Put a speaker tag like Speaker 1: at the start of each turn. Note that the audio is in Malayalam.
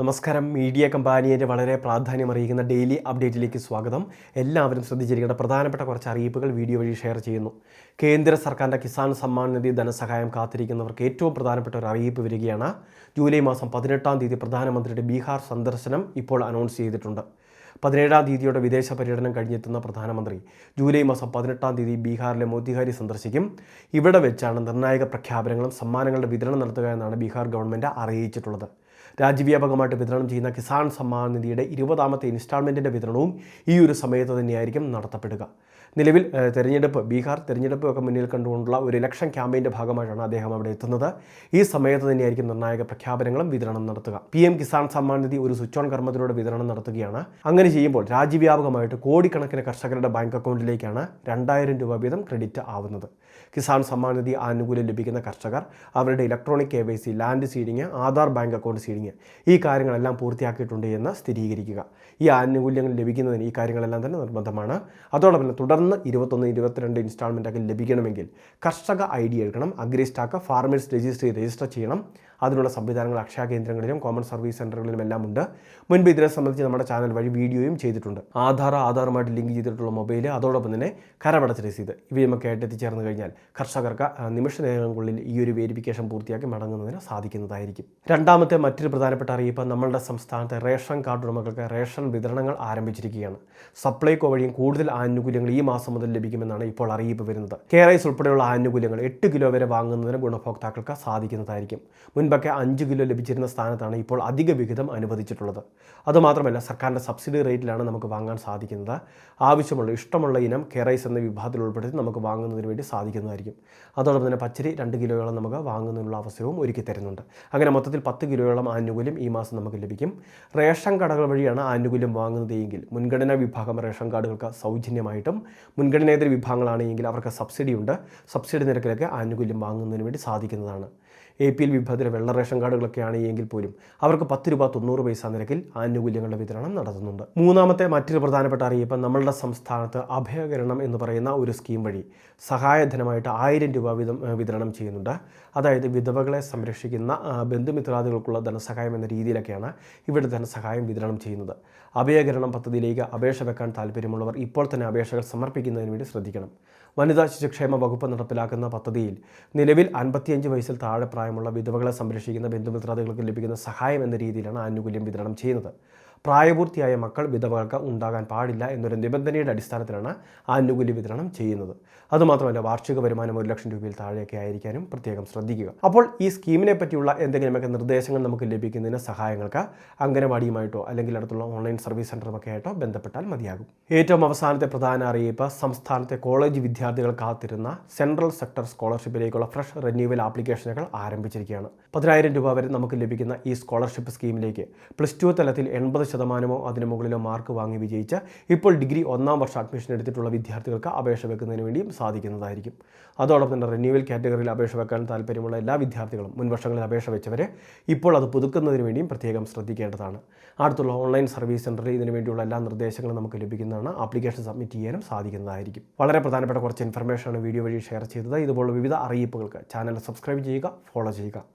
Speaker 1: നമസ്കാരം. മീഡിയ കമ്പാനിയുടെ വളരെ പ്രാധാന്യം അറിയിക്കുന്ന ഡെയിലി അപ്ഡേറ്റിലേക്ക് സ്വാഗതം. എല്ലാവരും ശ്രദ്ധിച്ചിരിക്കേണ്ട പ്രധാനപ്പെട്ട കുറച്ച് അറിയിപ്പുകൾ വീഡിയോ വഴി ഷെയർ ചെയ്യുന്നു. കേന്ദ്ര സർക്കാരിന്റെ കിസാൻ സമ്മാൻ നിധി ധനസഹായം കാത്തിരിക്കുന്നവർക്ക് ഏറ്റവും പ്രധാനപ്പെട്ട ഒരു അറിയിപ്പ് വരികയാണ്. ജൂലൈ മാസം പതിനെട്ടാം തീയതി പ്രധാനമന്ത്രിയുടെ ബീഹാർ സന്ദർശനം ഇപ്പോൾ അനൗൺസ് ചെയ്തിട്ടുണ്ട്. പതിനേഴാം തീയതിയോടെ വിദേശ പര്യടനം കഴിഞ്ഞെത്തുന്ന പ്രധാനമന്ത്രി ജൂലൈ മാസം പതിനെട്ടാം തീയതി ബീഹാറിലെ മോത്തിഹാരി സന്ദർശിക്കും. ഇവിടെ വെച്ചാണ് നിർണായക പ്രഖ്യാപനങ്ങളും സമ്മാനങ്ങളുടെ വിതരണം നടത്തുക എന്നാണ് ബീഹാർ ഗവൺമെന്റ് അറിയിച്ചിട്ടുള്ളത്. രാജ്യവ്യാപകമായിട്ട് വിതരണം ചെയ്യുന്ന കിസാൻ സമ്മാൻ നിധിയുടെ ഇരുപതാമത്തെ ഇൻസ്റ്റാൾമെന്റിന്റെ വിതരണവും ഈ ഒരു സമയത്ത് തന്നെയായിരിക്കും നടത്തപ്പെടുക. നിലവിൽ തെരഞ്ഞെടുപ്പ് ബീഹാർ തെരഞ്ഞെടുപ്പ് ഒക്കെ മുന്നിൽ കണ്ടുകൊണ്ടുള്ള ഒരു ഇലക്ഷൻ ക്യാമ്പയിന്റെ ഭാഗമായിട്ടാണ് അദ്ദേഹം അവിടെ എത്തുന്നത്. ഈ സമയത്ത് തന്നെയായിരിക്കും നിർണായക പ്രഖ്യാപനങ്ങളും വിതരണം നടത്തുക. പി എം കിസാൻ സമ്മാൻ നിധി ഒരു സ്വിച്ച് ഓൺ കർമ്മത്തിലൂടെ വിതരണം നടത്തുകയാണ്. അങ്ങനെ ചെയ്യുമ്പോൾ രാജ്യവ്യാപകമായിട്ട് കോടിക്കണക്കിന് കർഷകരുടെ ബാങ്ക് അക്കൗണ്ടിലേക്കാണ് രണ്ടായിരം രൂപ വീതം ക്രെഡിറ്റ് ആവുന്നത്. കിസാൻ സമ്മാൻ നിധി ആനുകൂല്യം ലഭിക്കുന്ന കർഷകർ അവരുടെ electronic K Y C land seeding Aadhaar bank account seeding ഈ കാര്യങ്ങളെല്ലാം പൂർത്തിയാക്കിയിട്ടുണ്ട് എന്ന് സ്ഥിരീകരിക്കുക. ഈ ആനുകൂല്യങ്ങൾ ലഭിക്കുന്നതിന് ഈ കാര്യങ്ങളെല്ലാം തന്നെ നിർബന്ധമാണ്. അതോടൊപ്പം തുടർന്ന് ഇരുപത്തൊന്ന് ഇരുപത്തിരണ്ട് ഇൻസ്റ്റാൾമെന്റൊക്കെ ലഭിക്കണമെങ്കിൽ കർഷക ഐ ഡി എടുക്കണം. Agri stack farmers registry register ചെയ്യണം. അതിനുള്ള സംവിധാനങ്ങൾ അക്ഷയ കേന്ദ്രങ്ങളിലും കോമൺ സർവീസ് സെന്ററുകളിലും എല്ലാം ഉണ്ട്. മുൻപ് ഇതിനെ സംബന്ധിച്ച് നമ്മുടെ ചാനൽ വഴി വീഡിയോയും ചെയ്തിട്ടുണ്ട്. ആധാർ ആധാറുമായിട്ട് ലിങ്ക് ചെയ്തിട്ടുള്ള മൊബൈൽ അതോടൊപ്പം തന്നെ കരമടച്ച രസീത് ഇവയുമൊക്കെ ആയിട്ട് എത്തിച്ചേർന്ന് കഴിഞ്ഞാൽ കർഷകർക്ക് നിമിഷ നേരങ്ങൾക്കുള്ളിൽ ഈ ഒരു വേരിഫിക്കേഷൻ പൂർത്തിയാക്കി മടങ്ങുന്നതിന് സാധിക്കുന്നതായിരിക്കും. രണ്ടാമത്തെ മറ്റൊരു പ്രധാനപ്പെട്ട അറിയിപ്പ് നമ്മളുടെ സംസ്ഥാനത്തെ റേഷൻ കാർഡ് ഉടമകൾക്ക് റേഷൻ വിതരണങ്ങൾ ആരംഭിച്ചിരിക്കുകയാണ്. സപ്ലൈകോ വഴിയും കൂടുതൽ ആനുകൂല്യങ്ങൾ ഈ മാസം മുതൽ ലഭിക്കുമെന്നാണ് ഇപ്പോൾ അറിയിപ്പ് വരുന്നത്. കെ റൈസ് ഉൾപ്പെടെയുള്ള ആനുകൂല്യങ്ങൾ എട്ട് കിലോ വരെ വാങ്ങുന്നതിന് ഗുണഭോക്താക്കൾക്ക് സാധിക്കുന്നതായിരിക്കും. മുൻപൊക്കെ അഞ്ച് കിലോ ലഭിച്ചിരുന്ന സ്ഥാനത്താണ് ഇപ്പോൾ അധിക വിഹിതം അനുവദിച്ചിട്ടുള്ളത്. അതുമാത്രമല്ല സർക്കാരിന്റെ സബ്സിഡി റേറ്റിലാണ് നമുക്ക് വാങ്ങാൻ സാധിക്കുന്നത്. ആവശ്യമുള്ള ഇഷ്ടമുള്ള ഇനം കെറൈസ് എന്ന വിഭാഗത്തിൽ ഉൾപ്പെടുത്തി നമുക്ക് വാങ്ങുന്നതിന് വേണ്ടി സാധിക്കുന്നതായിരിക്കും. അതോടൊപ്പം തന്നെ പച്ചരി രണ്ട് കിലോയോളം നമുക്ക് വാങ്ങുന്നതിനുള്ള അവസരവും ഒരുക്കി തരുന്നുണ്ട്. അങ്ങനെ മൊത്തത്തിൽ പത്ത് കിലോയോളം ആനുകൂല്യം ഈ മാസം നമുക്ക് ലഭിക്കും. റേഷൻ കടകൾ വഴിയാണ് ആനുകൂല്യം വാങ്ങുന്നത് എങ്കിൽ മുൻഗണനാ വിഭാഗം റേഷൻ കാർഡുകൾക്ക് സൗജന്യമായിട്ടും മുൻഗണനേതര വിഭാഗങ്ങളാണെങ്കിൽ അവർക്ക് സബ്സിഡിയുണ്ട്. സബ്സിഡി നിരക്കിലൊക്കെ ആനുകൂല്യം വാങ്ങുന്നതിന് വേണ്ടി സാധിക്കുന്നതാണ്. എ പി എൽ വിഭാഗത്തിലെ വെള്ള റേഷൻ കാർഡുകളൊക്കെയാണ് എങ്കിൽ പോലും അവർക്ക് പത്ത് രൂപ തൊണ്ണൂറ് പൈസ നിരക്കിൽ ആനുകൂല്യങ്ങളുടെ വിതരണം നടത്തുന്നുണ്ട്. മൂന്നാമത്തെ മറ്റൊരു പ്രധാനപ്പെട്ട അറിയിപ്പ് നമ്മളുടെ സംസ്ഥാനത്ത് അഭയകരണം എന്ന് പറയുന്ന ഒരു സ്കീം വഴി സഹായധനമായിട്ട് ആയിരം രൂപ വീതം വിതരണം ചെയ്യുന്നുണ്ട്. അതായത് വിധവകളെ സംരക്ഷിക്കുന്ന ബന്ധുമിത്രാദികൾക്കുള്ള ധനസഹായം എന്ന രീതിയിലൊക്കെയാണ് ഇവിടെ ധനസഹായം വിതരണം ചെയ്യുന്നത്. അഭയകരണം പദ്ധതിയിലേക്ക് അപേക്ഷ വെക്കാൻ താല്പര്യമുള്ളവർ ഇപ്പോൾ തന്നെ അപേക്ഷകൾ സമർപ്പിക്കുന്നതിന് വേണ്ടി ശ്രദ്ധിക്കണം. വനിതാ ശിശുക്ഷേമ വകുപ്പ് നടപ്പിലാക്കുന്ന പദ്ധതിയിൽ നിലവിൽ അൻപത്തിയഞ്ച് വയസ്സിൽ താഴെ പ്രായമുള്ള വിധവകളെ സംരക്ഷിക്കുന്ന ബന്ധുമിത്രാദികൾക്ക് ലഭിക്കുന്ന സഹായം എന്ന രീതിയിലാണ് ആനുകൂല്യം വിതരണം ചെയ്യുന്നത്. പ്രായപൂർത്തിയായ മക്കൾ വിധവകൾക്ക് ഉണ്ടാകാൻ പാടില്ല എന്നൊരു നിബന്ധനയുടെ അടിസ്ഥാനത്തിലാണ് ആനുകൂല്യ വിതരണം ചെയ്യുന്നത്. അതുമാത്രമല്ല വാർഷിക വരുമാനം ഒരു ലക്ഷം രൂപയിൽ താഴെയൊക്കെ ആയിരിക്കാനും പ്രത്യേകം ശ്രദ്ധിക്കുക. അപ്പോൾ ഈ സ്കീമിനെ പറ്റിയുള്ള എന്തെങ്കിലുമൊക്കെ നിർദ്ദേശങ്ങൾ നമുക്ക് ലഭിക്കുന്നതിന് സഹായങ്ങൾക്ക് അംഗനവാടിയുമായിട്ടോ അല്ലെങ്കിൽ അടുത്തുള്ള ഓൺലൈൻ സർവീസ് സെന്ററുമൊക്കെ ആയിട്ടോ ബന്ധപ്പെട്ടാൽ മതിയാകും. ഏറ്റവും അവസാനത്തെ പ്രധാന അറിയിപ്പ് സംസ്ഥാനത്തെ കോളേജ് വിദ്യാർത്ഥികൾ കാത്തിരുന്ന സെൻട്രൽ സെക്ടർ സ്കോളർഷിപ്പിലേക്കുള്ള ഫ്രഷ് റിന്യൂവൽ ആപ്ലിക്കേഷനുകൾ ആരംഭിച്ചിരിക്കുകയാണ്. പതിനായിരം രൂപ വരെ നമുക്ക് ലഭിക്കുന്ന ഈ സ്കോളർഷിപ്പ് സ്കീമിലേക്ക് പ്ലസ് ടു തലത്തിൽ എൺപത് ശതമാനമോ അതിന് മുകളിലോ മാർക്ക് വാങ്ങി വിജയിച്ച ഇപ്പോൾ ഡിഗ്രി ഒന്നാം വർഷ അഡ്മിഷൻ എടുത്തിട്ടുള്ള വിദ്യാർത്ഥികൾക്ക് അപേക്ഷ വെക്കുന്നതിന് വേണ്ടിയും സാധിക്കുന്നതായിരിക്കും. അതോടൊപ്പം തന്നെ റിന്യൂവൽ കാറ്റഗറിയിൽ അപേക്ഷ വെക്കാൻ താല്പര്യമുള്ള എല്ലാ വിദ്യാർത്ഥികളും മുൻവർഷങ്ങളിൽ അപേക്ഷ വെച്ചവരെ ഇപ്പോൾ അത് പുതുക്കുന്നതിന് വേണ്ടിയും പ്രത്യേകം ശ്രദ്ധിക്കേണ്ടതാണ്. അടുത്തുള്ള ഓൺലൈൻ സർവീസ് സെന്ററിൽ ഇതിനു വേണ്ടിയുള്ള എല്ലാ നിർദ്ദേശങ്ങളും നമുക്ക് ലഭിക്കുന്നതാണ്. ആപ്ലിക്കേഷൻ സബ്മിറ്റ് ചെയ്യാനും സാധിക്കുന്നതായിരിക്കും. വളരെ പ്രധാനപ്പെട്ട കുറച്ച് ഇൻഫർമേഷനാണ് വീഡിയോ വഴി ഷെയർ ചെയ്തത്. ഇതുപോലുള്ള വിവിധ അറിയിപ്പുകൾക്ക് ചാനൽ സബ്സ്ക്രൈബ് ചെയ്യുക ഫോളോ ചെയ്യുക.